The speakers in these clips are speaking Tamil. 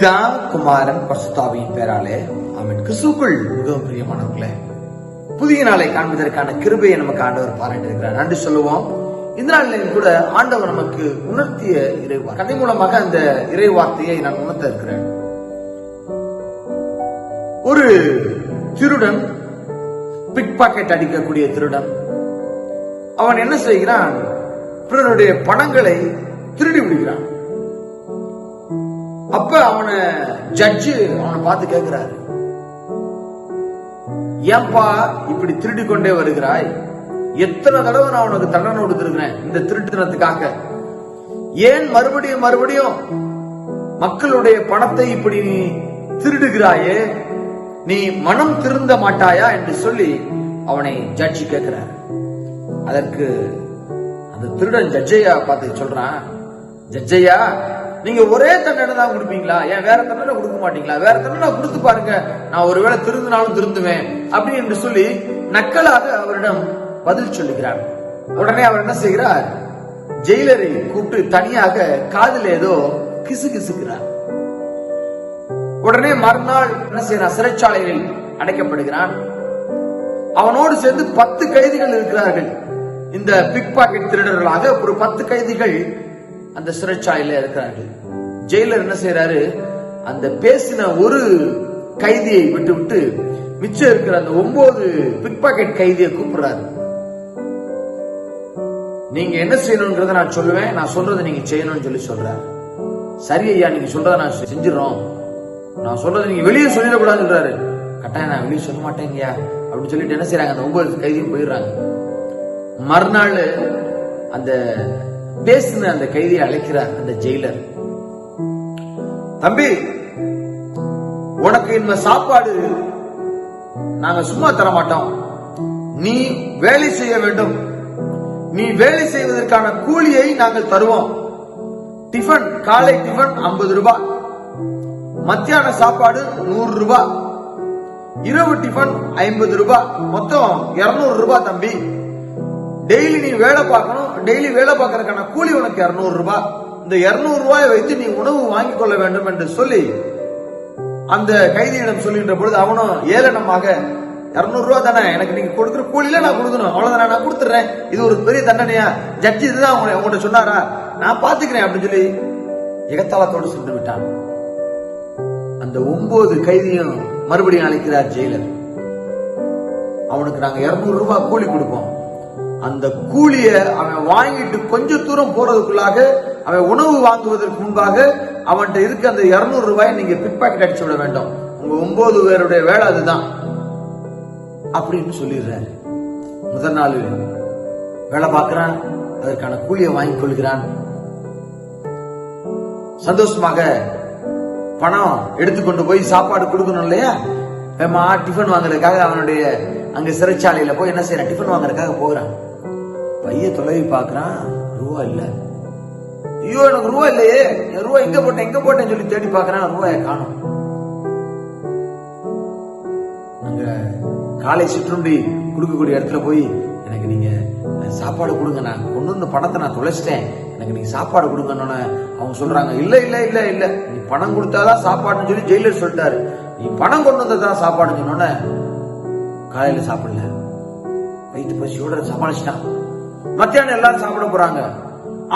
பிதா குமாரன் பரிசுத்தாவியின் பேராலே. அவன் கிறிஸ்துக்குள் மிகவும் பிரியமானவர்களே புதிய நாளை காண்பதற்கான கிருபையை நமக்கு ஆண்டவர் பாராட்டி இருக்கிறார் நன்றி சொல்லுவோம். இந்த நாளிலும் கூட ஆண்டவர் நமக்கு உணர்த்திய இறைவா கதை மூலமாக அந்த இறை வார்த்தையை நான் உணர்த்த இருக்கிறேன். ஒரு திருடன் பிக் பாக்கெட் அடிக்கக்கூடிய திருடன் அவன் என்ன செய்கிறான்? பிறருடைய பணங்களை திருடி விடுகிறான். அப்ப அவனை ஜட்ஜு அவனை பார்த்து கேட்கிறாரு ஏன்பா இப்படி திருடி கொண்டே வருகிறாய்? எத்தனை தடவை நான் உனக்கு தண்டனை கொடுத்திருக்கிறேன் இந்த திருட்டுத்தனத்துக்காக? ஏன் மறுபடியும் மறுபடியும் மக்களுடைய பணத்தை இப்படி நீ திருடுகிறாயே? நீ மனம் திருந்த மாட்டாயா என்று சொல்லி அவனை ஜட்ஜி கேட்கிறார் அதற்கு அந்த திருடன் ஜட்ஜையா பார்த்து சொல்றான் ஜட்ஜையா நீங்க ஒரே தண்டனை தான் கொடுப்பீங்களா? ஏன் வேற தண்டனை கொடுக்க மாட்டீங்களா? வேற தண்டனை கொடுத்து பாருங்க. நான் ஒருவேளை திருந்தினாலும் திருந்துவேன். அப்படி என்று சொல்லி நக்கலாக அவரிடம் பதில் சொல்லுகிறார். உடனே அவர் என்ன செய்கிறார்? ஜெயிலரை கூப்பிட்டு தனியாக காதில் ஏதோ கிசு கிசுக்கிறார் உடனே மறுநாள் என்ன செய்யறான் சிறைச்சாலையில் அடைக்கப்படுகிறான். அவனோடு சேர்ந்து பத்து கைதிகள் இருக்கிறார்கள். இந்த பிக் பாக்கெட் திருடர்களாக ஒரு பத்து கைதிகள் அந்த சிறைச்சாலையில இருக்கிறார்கள் ஜெயிலர் என்ன செய்யறாரு அந்த பேசின ஒரு கைதியை விட்டு விட்டு மிச்சம் இருக்கிற அந்த ஒன்பது பிக் பாக்கெட் கைதியை கூப்பிடுறாரு. நீங்க என்ன செய்யணும்ன்றத நான் சொல்லுவேன். நான் சொல்றதை நீங்க செய்யணும்னு சொல்லி சொல்றாரு. சரி ஐயா நீங்க சொல்றத நான் செஞ்சிடறோம். நான் சொல்றதை நீங்க வெளியே சொல்லிடக்கூடாதுன்றாரு. கட்டாயம் நான் வெளியே சொல்ல மாட்டேங்கய்யா அப்படின்னு சொல்லிட்டு என்ன செய்யறாங்க அந்த ஒன்பது கைதியும் போயிடுறாங்க. மறுநாள் அந்த பேசின அந்த கைதியை அழைக்கிறார் அந்த ஜெயிலர் தம்பி உனக்கு இந்த சாப்பாடு நாங்க சும்மா தர மாட்டோம் நீ வேலை செய்ய வேண்டும். நீ வேலை செய்வதற்கான கூலியை நாங்கள் தருவோம். டிஃபன் காலை டிஃபன் ஐம்பது ரூபாய் மத்தியான சாப்பாடு நூறு ரூபாய் இரவு டிஃபன் ஐம்பது ரூபாய் மொத்தம் இருநூறு ரூபாய் தம்பி. டெய்லி நீ வேலை பார்க்கணும் டெய்லி வேலை பார்க்கறதுக்கான கூலி உனக்கு இரநூறு ரூபாய் இந்த இருநூறு ரூபாயை வைத்து நீ உணவு வாங்கிக் கொள்ள வேண்டும் என்று சொல்லி அந்த கைதியிடம் சொல்லுகின்ற பொழுது அவனும் ஏளனமாக இரநூறுவா ரூபாய் தானே எனக்கு நீங்க கொடுக்குற கூலியில நான் கொடுக்கணும் அவ்வளவுதானே நான் கொடுத்துறேன் இது ஒரு பெரிய தண்டனையா? ஜட்ஜி இதுதான் அவங்க உங்கள்கிட்ட சொன்னாரா? நான் பாத்துக்கிறேன் அப்படின்னு சொல்லி எகத்தாளத்தோடு சென்று விட்டான். அந்த ஒன்பது கைதியும் மறுபடியும் அழைக்கிறார் ஜெயிலர். அவனுக்கு நாங்க இருநூறு ரூபாய் கூலி கொடுப்போம். அந்த கூலிய அவன் வாங்கிட்டு கொஞ்ச தூரம் போறதுக்குள்ளாக அவன் உணவு வாங்குவதற்கு முன்பாக அவன்கிட்ட இருக்க அந்த இருநூறு ரூபாய் நீங்க பிக்பாக்கெட் அடிச்சு விட வேண்டும். உங்க ஒன்பது பேருடைய வேலை அதுதான். அப்படின்னு சொல்லிடுறாரு. முதல் நாள் வேலை பார்க்கிறான். அதற்கான கூலியை வாங்கிக் கொள்கிறான். சந்தோஷமாக பணம் எடுத்துக்கொண்டு போய் சாப்பாடு கொடுக்கணும் இல்லையா? வேமா டிஃபன் வாங்குறதுக்காக அவனுடைய அங்க சிறைச்சாலையில போய் என்ன செய்யறான்? டிஃபன் வாங்குறதுக்காக போகிறான். பைய தொலைவி பாக்குறான் ரூபா இல்ல. ஐயோ எனக்கு ரூபா இல்லையே. என் ரூபா எங்க போட்டேன் எங்க போட்டேன்னு சொல்லி தேடி பாக்குறான் ரூபாய காணும். அங்க காலை சிற்றுண்டி கொடுக்கக்கூடிய இடத்துல போய் எனக்கு நீங்க சாப்பாடு கொடுங்க நான் கொண்டு வந்த பணத்தை நான் தொலைச்சிட்டேன். எனக்கு நீங்க சாப்பாடு கொடுங்கன்னு அவங்க சொல்றாங்க. இல்ல இல்ல இல்ல இல்ல. நீ பணம் கொடுத்தாதான் சாப்பாடுன்னு சொல்லி ஜெயிலர் சொல்லிட்டாரு. நீ பணம் கொண்டு வந்ததான் சாப்பாடுன்னு சொன்னோன்னே காலையில சாப்பிடல. வயிற்று பசியோட சமாளிச்சிட்டான். மத்தியானம் எல்லாரும் சாப்பிட போறாங்க.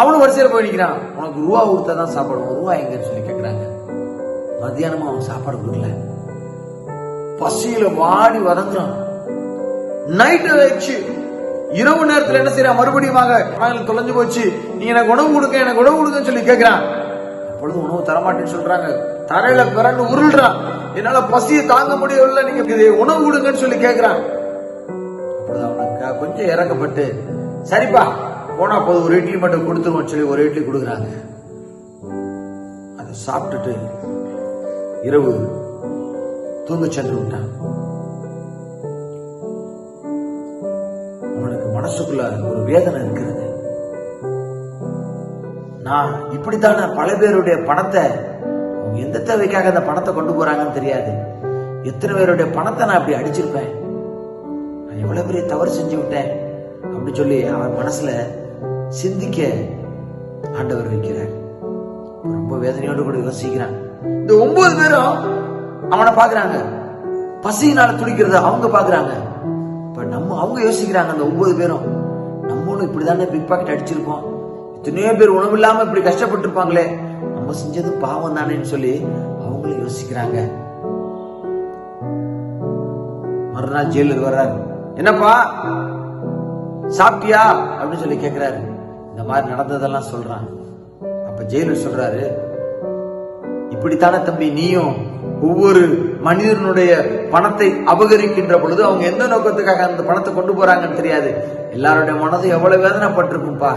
அவனும் வரிசையில போய் நிற்கிறான் உனக்கு ரூபா கொடுத்தா தான் சாப்பிடுவோம் ரூபா எங்கன்னு சொல்லி கேட்குறாங்க மத்தியானமா அவன் சாப்பாடு கொடுக்கல. பசியில வாடி வதங்குறான். நைட் ஆயிடுச்சு. இரவு நேரத்தில் என்ன செய்யறான் மறுபடியும் தொலைஞ்சு போச்சு. நீ எனக்கு உணவு கொடுக்க எனக்கு உணவு கொடுக்கன்னு சொல்லி கேட்கிறான் அப்பொழுது உணவு தரமாட்டேன்னு சொல்றாங்க. தரையில பிறண்டு உருள்றான். என்னால பசியை தாங்க முடியவில்லை. நீங்க உணவு கொடுங்கன்னு சொல்லி கேட்கிறான் அப்பொழுது அவனுக்கு கொஞ்சம் இறக்கப்பட்டு சரிப்பா. போனா போது ஒரு இட்லி மட்டும் கொடுத்துருவோம் சொல்லி ஒரு இட்லி கொடுக்குறாங்க. அதை சாப்பிட்டுட்டு இரவு தூங்க சென்று விட்டான். அவனுக்கு மனசுக்குள்ள ஒரு வேதனை இருக்கிறது. நான் இப்படித்தானே பல பேருடைய பணத்தை அவங்க எந்த தேவைக்காக அந்த பணத்தை கொண்டு போறாங்கன்னு தெரியாது. எத்தனை பேருடைய பணத்தை நான் அப்படி அடிச்சிருப்பேன். நான் எவ்வளவு பெரிய தவறு செஞ்சு விட்டேன். அப்படின்னு சொல்லி அவன் மனசுல சிந்திக்க ஆண்டவர் வைக்கிறார். ரொம்ப வேதனையோடு கூட யோசிக்கிறான் இந்த ஒன்பது பேரும் அவனை பாக்குறாங்க பசியினால துடிக்கிறத அவங்க பாக்குறாங்க இப்ப நம்ம அவங்க யோசிக்கிறாங்க அந்த ஒன்பது பேரும் நம்மளும் இப்படிதானே பிக் பாக்கெட் அடிச்சிருக்கோம். இத்தனையோ பேர் உணவு இல்லாம இப்படி கஷ்டப்பட்டு இருப்பாங்களே நம்ம செஞ்சது பாவம் தானேன்னு சொல்லி அவங்களும் யோசிக்கிறாங்க. மறுநாள் ஜெயிலுக்கு வர்றாரு. என்னப்பா? சாப்பிட்டியா? அப்படின்னு சொல்லி கேக்குறாரு. இந்த மாதிரி நடந்ததெல்லாம் சொல்றான். அப்ப ஜெயிலர் சொல்றாரு இப்படித்தானே தம்பி நீயும் ஒவ்வொரு மனிதனுடைய பணத்தை அபகரிக்கின்ற பொழுது அவங்க எந்த நோக்கத்துக்காக அந்த பணத்தை கொண்டு போறாங்கன்னு தெரியாது. எல்லாருடைய மனதும் எவ்வளவு வேதனைப்பட்டிருக்கும்பா.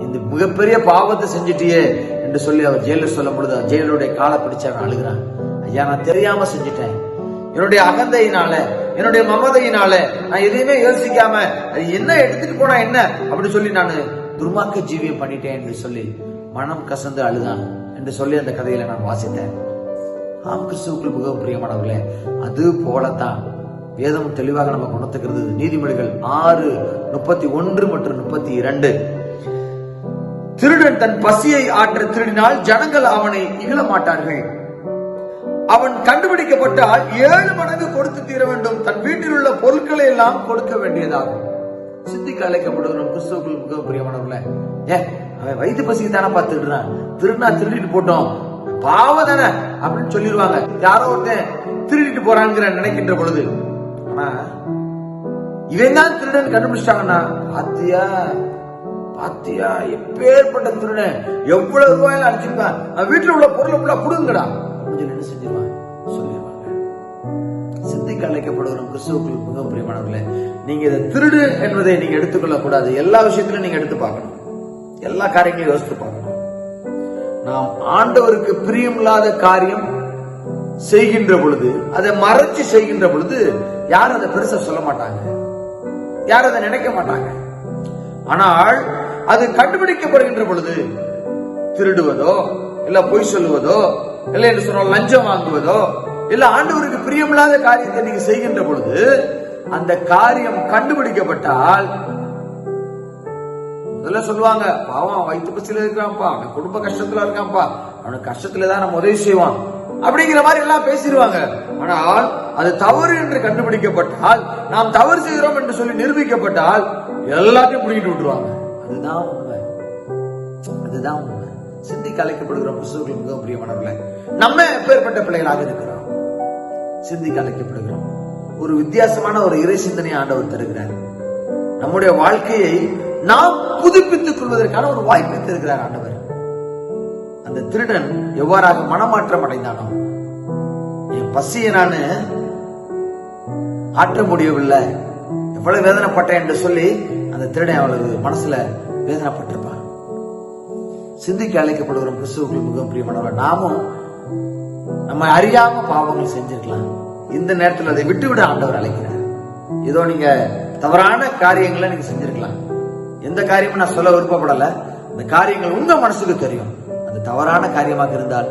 இந்த மிகப்பெரிய பாவத்தை செஞ்சிட்டியே என்று சொல்லி அவர் ஜெயிலர் சொல்லும் பொழுது அவர் ஜெயிலருடைய காலை பிடிச்சு அவன் அழுகிறான். ஐயா நான் தெரியாம செஞ்சிட்டேன். என்னுடைய அகந்தையினால என்னுடைய மமதையினால நான் எதையுமே யோசிக்காம அது என்ன எடுத்துட்டு போனா என்ன? அப்படின்னு சொல்லி நான் துர்மாக்க ஜீவியம் பண்ணிட்டேன் என்று சொல்லி மனம் கசந்து அழுதான் என்று சொல்லி அந்த கதையில நான் வாசித்தேன். ஆம் கிறிஸ்துவுக்குள் மிகவும் பிரியமானவர்களே அது போலத்தான். வேதம் தெளிவாக நம்ம குணத்துக்கிறது நீதிமொழிகள் ஆறு முப்பத்தி ஒன்று மற்றும் முப்பத்தி இரண்டு. திருடன் தன் பசியை ஆற்ற திருடினால் ஜனங்கள் அவனை இகழ மாட்டார்கள். அவன் கண்டுபிடிக்கப்பட்டால் ஏழு மடங்கு கொடுத்து தீர வேண்டும். தன் வீட்டில் உள்ள பொருட்களை எல்லாம் கொடுக்க வேண்டியதாகும். சித்திக்கு அழைக்கப்படுகிறோம் கிறிஸ்துவர்கள் மிக பிரியமானவர்கள ஏ அவன் வயிற்று பசிக்கு தானே பார்த்துடுறான் திருடினா திருடிட்டு போட்டோம். பாவம் தானே அப்படின்னு சொல்லிடுவாங்க. யாரோ ஒருத்தன் திருடிட்டு போறாங்கிற நினைக்கின்ற பொழுது ஆனா இவன் தான் திருடன் கண்டுபிடிச்சிட்டாங்கன்னா பாத்தியா? பாத்தியா? எப்பேற்பட்ட திருடன்? எவ்வளவு ரூபாயில அடிச்சிருக்கான்? அவன் வீட்டுல உள்ள பொருளை ஃபுல்லா புடுங்கடா அப்படின்னு என்ன செஞ்சிருவான் சொல்லிடுவாங்க சித்திக்கு அழைக்கப்படுகிறோம் கிறிஸ்துவுக்குள் மிகவும் பிரியமானவர்களே நீங்க இதை திருடு என்பதை நீங்க எடுத்துக்கொள்ள கூடாது எல்லா விஷயத்திலும் நீங்க எடுத்து பார்க்கணும். எல்லா காரியங்களையும் யோசித்து பார்க்கணும். நாம் ஆண்டவருக்கு பிரியமில்லாத காரியம் செய்கின்ற பொழுது அதை மறைச்சு செய்கின்ற பொழுது யாரும் அதை பெருசா சொல்ல மாட்டாங்க. யாரும் அதை நினைக்க மாட்டாங்க. ஆனால் அது கண்டுபிடிக்கப்படுகின்ற பொழுது திருடுவதோ இல்ல பொய் சொல்லுவதோ இல்ல என்று சொன்னால் லஞ்சம் வாங்குவதோ இல்ல ஆண்டவருக்கு பிரியமில்லாத காரியத்தை நீங்க செய்கின்ற பொழுது அந்த காரியம் கண்டுபிடிக்கப்பட்டால் முதல்ல சொல்லுவாங்க பாவம் வயிற்று பசியில இருக்கான்ப்பா அவன் குடும்ப கஷ்டத்துல இருக்கான்ப்பா அவனுக்கு கஷ்டத்துல தான் நம்ம உதவி செய்வான் அப்படிங்கிற மாதிரி எல்லாம் பேசிடுவாங்க. ஆனால் அது தவறு என்று கண்டுபிடிக்கப்பட்டால் நாம் தவறு செய்கிறோம் என்று சொல்லி நிரூபிக்கப்பட்டால் எல்லாத்தையும் பிடிக்கிட்டு விட்டுருவாங்க. அதுதான் உண்மை. அதுதான் உண்மை. சிந்திக்க அழைக்கப்படுகிற புஸ்தகங்கள் மிகவும் பிரியமானவர்களே நம்ம எப்பேற்பட்ட பிள்ளைகளாக இருக்கிறோம்? சிந்திக்க அழைக்கப்படுகிறோம் ஒரு வித்தியாசமான ஒரு இறை சிந்தனை ஆண்டவர் தருகிறார். நம்முடைய வாழ்க்கையை நாம் புதுப்பித்துக் கொள்வதற்கான ஒரு வாய்ப்பை தருகிறார் ஆண்டவர். அந்த திருடன் எவ்வாறாக மனமாற்றம் அடைந்தானோ என் பசியை நானு ஆற்ற முடியவில்லை. எவ்வளவு வேதனைப்பட்டேன் என்று சொல்லி அந்த திருடன் அவளது மனசுல வேதனைப்பட்டிருப்பான். சிந்திக்க அழைக்கப்படுகிற கிறிஸ்துவுக்கு மிகவும் பிரியமானவர். நாமும் நம்ம அறியாம பாவங்கள் செஞ்சிருக்கலாம். இந்த நேரத்தில் அதை விட்டுவிட ஆண்டவர் அழைக்கிறார். ஏதோ நீங்க தவறான காரியங்களை நீங்க செஞ்சிருக்கலாம். எந்த காரியமும் நான் சொல்ல விருப்பப்படல. இந்த காரியங்கள் உங்க மனசுக்கு தெரியும். அது தவறான காரியமாக இருந்தால்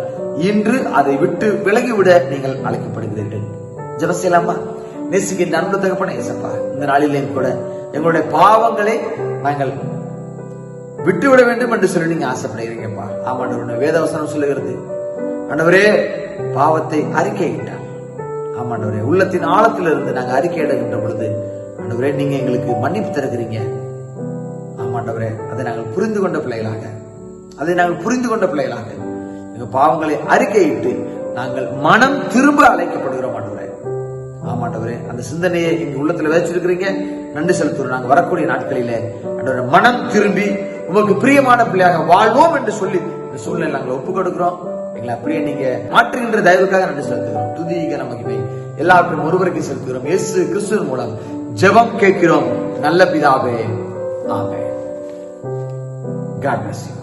இன்று அதை விட்டு விலகிவிட நீங்கள் அழைக்கப்படுகிறீர்கள். ஜெபம் நேசிக்கின்ற அன்பு தகப்பன ஏசப்பா இந்த நாளிலேயும் கூட எங்களுடைய பாவங்களை நாங்கள் விட்டுவிட வேண்டும் என்று சொல்லி நீங்க ஆசைப்படுகிறீங்கப்பா. ஆமாண்டவர் வேதவசனம் சொல்லுகிறது. ஆண்டவரே பாவத்தை அறிக்கையிட்டார் ஆமாண்டவரே உள்ளத்தின் ஆழத்தில் இருந்து நாங்க அறிக்கையிடுகின்ற பொழுது ஆண்டவரே நீங்க எங்களுக்கு மன்னிப்பு தருகிறீங்க. ஆமாண்டவரே அதை நாங்கள் புரிந்து கொண்ட பிள்ளைகளாக அதை நாங்கள் புரிந்து கொண்ட பிள்ளைகளாக எங்க பாவங்களை அறிக்கையிட்டு நாங்கள் மனம் திரும்ப அழைக்கப்படுகிறோம் ஆண்டவரே. ஆமாண்டவரே அந்த சிந்தனையை எங்க உள்ளத்துல வச்சிருக்கிறீங்க. நன்றி செலுத்துறோம் நாங்க வரக்கூடிய நாட்களிலே ஆண்டவரே மனம் திரும்பி உமக்கு பிரியமான பிள்ளையாக வாழ்வோம் என்று சொல்லி இந்த சூழ்நிலை நாங்கள் ஒப்பு கொடுக்கிறோம். எங்களை அப்படியே நீங்க மாற்றுகின்ற தயவுக்காக நன்றி செலுத்துகிறோம். துதிக நமக்கு எல்லாவற்றையும் ஒருவருக்கு செலுத்துகிறோம். இயேசு கிறிஸ்துவின் மூலம் ஜெபம் கேட்கிறோம். நல்ல பிதாவே. ஆமே God bless you.